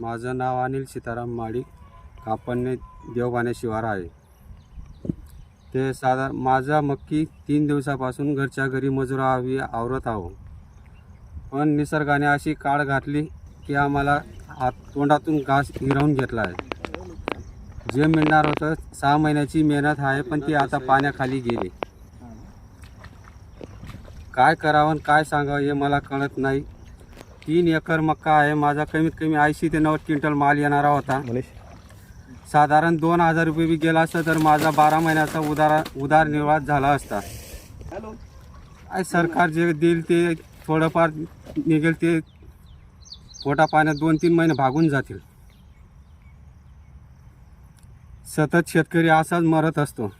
माझं नाव अनिल सीताराम माडी कापडणे देवबाने शिवार आहे. ते साधारण माझा मक्की तीन दिवसापासून घरच्या घरी मजुरा हवी आवरत आहो. पण निसर्गाने अशी काळ घातली की आम्हाला हात तोंडातून घास हिरावून घेतला आहे. जे मिळणार होतं सहा महिन्याची मेहनत आहे पण ती आता पाण्याखाली गेली. काय करावं आणि काय सांगावं हे मला कळत नाही. तीन एकर मक्का आहे. माझा कमीत कमी ऐंशी ते नव्वद क्विंटल माल येणारा होता. साधारण दोन हजार रुपये बी गेला असता तर माझा बारा महिन्याचा उदार उदारनिर्वाह झाला असता. काय सरकार जे देईल ते थोडंफार निघेल ते पोटा पाण्यात दोन तीन महिने भागून जातील. सतत शेतकरी असाच मरत असतो.